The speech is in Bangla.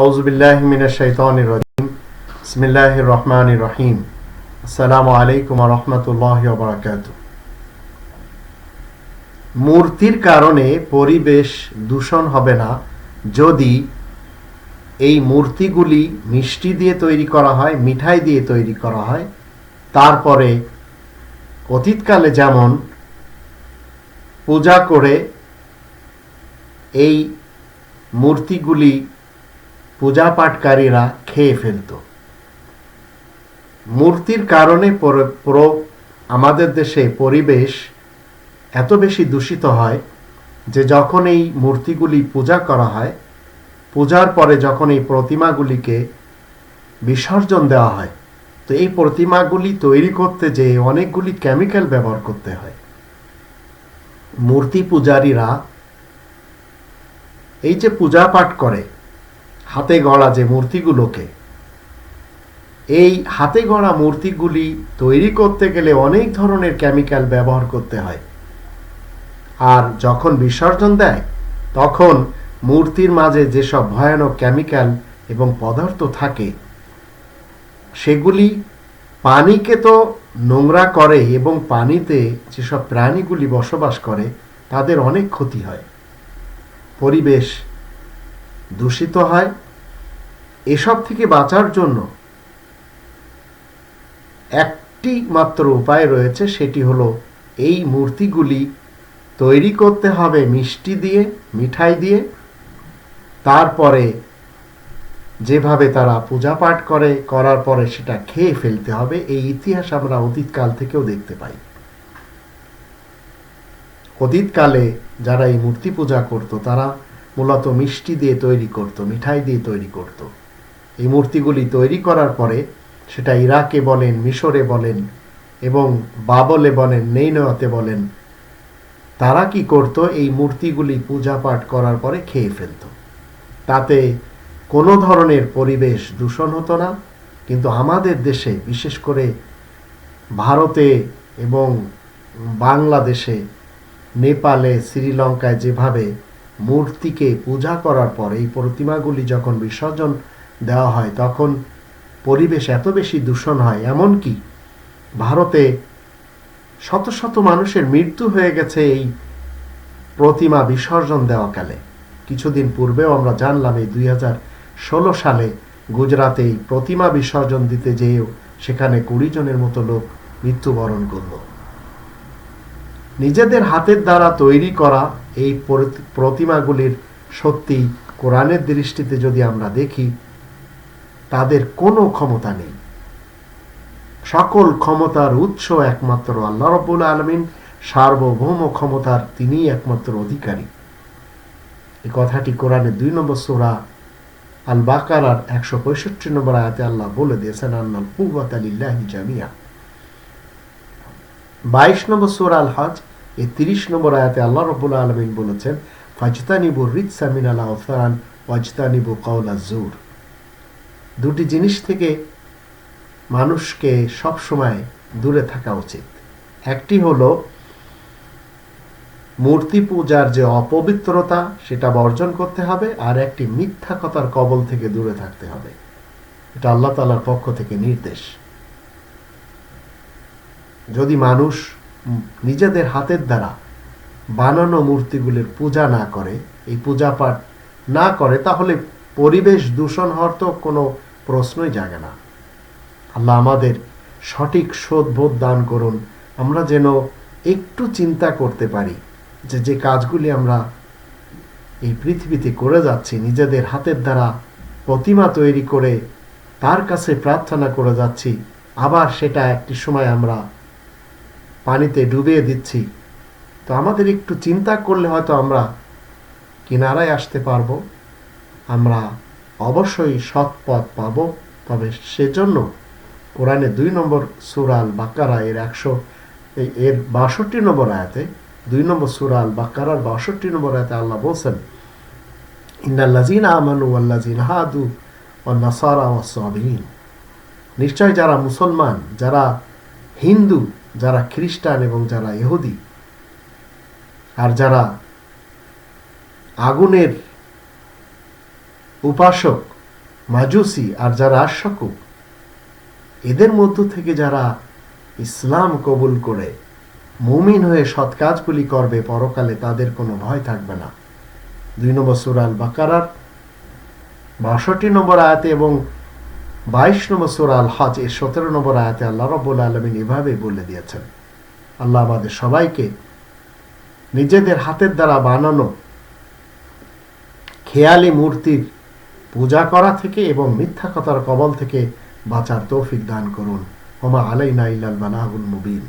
আউজবিল্লাহ মিনা শৈতান মূর্তির কারণে পরিবেশ দূষণ হবে না যদি এই মূর্তিগুলি মিষ্টি দিয়ে তৈরি করা হয়, মিঠাই দিয়ে তৈরি করা হয়। তারপরে অতীতকালে যেমন পূজা করে এই মূর্তিগুলি পূজা পাঠকারীরা খেয়ে ফেলত। মূর্তির কারণে আমাদের দেশে পরিবেশ এত বেশি দূষিত হয় যে যখন এই মূর্তিগুলি পূজা করা হয়, পূজার পরে যখন এই প্রতিমাগুলিকে বিসর্জন দেওয়া হয়, তো এই প্রতিমাগুলি তৈরি করতে যে অনেকগুলি কেমিক্যাল ব্যবহার করতে হয়। মূর্তি পূজারীরা এই যে পূজা পাঠ করে হাতে গড়া যে মূর্তিগুলোকে, এই হাতে গড়া মূর্তিগুলি তৈরি করতে গেলে অনেক ধরনের কেমিক্যাল ব্যবহার করতে হয়। আর যখন বিসর্জন দেয়, তখন মূর্তির মাঝে যেসব ভয়ানক কেমিক্যাল এবং পদার্থ থাকে, সেগুলি পানিকে তো নোংরা করে এবং পানিতে যেসব প্রাণীগুলি বসবাস করে, তাদের অনেক ক্ষতি হয়। পরিবেশ দূষিত হয়। এসব থেকে বাঁচার জন্য একটি মাত্র উপায় রয়েছে, সেটি হলো এই মূর্তিগুলি তৈরি করতে হবে মিষ্টি দিয়ে, মিঠাই দিয়ে। তারপরে যেভাবে তারা পূজা পাঠ করে, করার পরে সেটা খেয়ে ফেলতে হবে। এই ইতিহাস আমরা অতীতকাল থেকেও দেখতে পাই। অতীতকালে যারা এই মূর্তি পূজা করত, তারা মূলত মিষ্টি দিয়ে তৈরি করত, মিঠাই দিয়ে তৈরি করত। এই মূর্তিগুলি তৈরি করার পরে সেটা ইরাকে বলেন, মিশরে বলেন এবং বাবলে বলেন নেইনতে বলেন, তারা কি করত? এই মূর্তিগুলি পূজা পাঠ করার পরে খেয়ে ফেলত। তাতে কোনো ধরনের পরিবেশ দূষণ হতো না, কিন্তু আমাদের দেশে, বিশেষ করে ভারতে এবং বাংলাদেশে, নেপালে, শ্রীলঙ্কায় যেভাবে মূর্তিকে পূজা করার পর এই প্রতিমাগুলি যখন বিসর্জন দেওয়া হয়, তখন পরিবেশ এত বেশি দূষণ হয়। এমনকি ভারতে শত শত মানুষের মৃত্যু হয়ে গেছে এই প্রতিমা বিসর্জন দেওয়াকালে। কিছুদিন পূর্বেও আমরা জানলাম এই দুই সালে গুজরাতে এই প্রতিমা বিসর্জন দিতে যেয়েও সেখানে কুড়ি জনের মতো লোক মৃত্যুবরণ করল। নিজেদের হাতের দ্বারা তৈরি করা এই প্রতিমাগুলির সত্যি কোরআনের দৃষ্টিতে যদি আমরা দেখি, তাদের কোনো ক্ষমতা নেই। সকল ক্ষমতার উৎস একমাত্র আল্লাহ রব্বুল আলমিন, সার্বভৌম ক্ষমতার তিনিই একমাত্র অধিকারী। এই কথাটি কোরআনের দুই নম্বর সোরা আল বাকারার একশো পঁয়ষট্টি নম্বর আয়াতে আল্লাহ বলে দিয়েছেন আলিল্লাহি জামিয়া বাইশ নম্বর সোরা আল হজ এই তিরিশ নম্বর আয়াতে আল্লাহ রব্বুল আলমিন বলেছেন, ফাজতানিবু রিৎসা মিনাল আওসান, ওয়াজতানিবু কাউলা জুর দুটি জিনিস থেকে মানুষকে সবসময় দূরে থাকা উচিত। একটি হলো মূর্তি পূজার যে অপবিত্রতা, সেটা বর্জন করতে হবে, আর একটি মিথ্যা কথার কবল থেকে দূরে থাকতে হবে। এটা আল্লাহ তালার পক্ষ থেকে নির্দেশ। যদি মানুষ নিজেদের হাতের দ্বারা বানানো মূর্তিগুলির পূজা না করে, এই পূজা পাঠ না করে, তাহলে পরিবেশ দূষণ হওয়ার তো কোনো প্রশ্নই জাগে না। আল্লাহ আমাদের সঠিক শোধবোধ দান করুন। আমরা যেন একটু চিন্তা করতে পারি যে যে কাজগুলি আমরা এই পৃথিবীতে করে যাচ্ছি, নিজেদের হাতের দ্বারা প্রতিমা তৈরি করে তার কাছে প্রার্থনা করে যাচ্ছি, আবার সেটা একটি সময় আমরা পানিতে ডুবিয়ে দিচ্ছি। তো আমাদের একটু চিন্তা করলে হয়তো আমরা কিনারায় আসতে পারব। আমরা অবশ্যই সৎ পথ পাবো। তবে সেজন্য কোরআনে দুই নম্বর সুরাল বাকারা এর একশো এর বাষট্টি নম্বর আয়াতে, দুই নম্বর সুরাল বাকারার বাষট্টি নম্বর আয়াতে আল্লাহ বলছেন ইন্নাল্লাজিন আমানু আল্লাজিন হাদু ও নাসারা ও সাবিন নিশ্চয় যারা মুসলমান, যারা হিন্দু যারা খ্রিস্টান এবং যারা ইহুদি, আর যারা আগুনের উপাসক, মাজুসি, আর যারা আশাকু এদের মধ্য থেকে যারা ইসলাম কবুল করে, মুমিন হয়ে সৎ কাজগুলি করবে পরকালে, তাদের কোনো ভয় থাকবে না। দুই নম্বর সুরাল বাকারার বাষট্টি নম্বর আয়াতে এবং বাইশ নম্বর সুর আল হজ এর সতেরো নম্বর আয়াতে আল্লাহ রব্বুল আলমিন এভাবে বলে দিয়েছেন, আল্লাহ আমাদের সবাইকে নিজেদের হাতের দ্বারা বানানো খেয়ালি মূর্তির পূজা করা থেকে এবং মিথ্যা কথার কবল থেকে বাঁচার তৌফিক দান করুন। ওমা আলাইনা ইল্লাল বানাহুল মুবিন।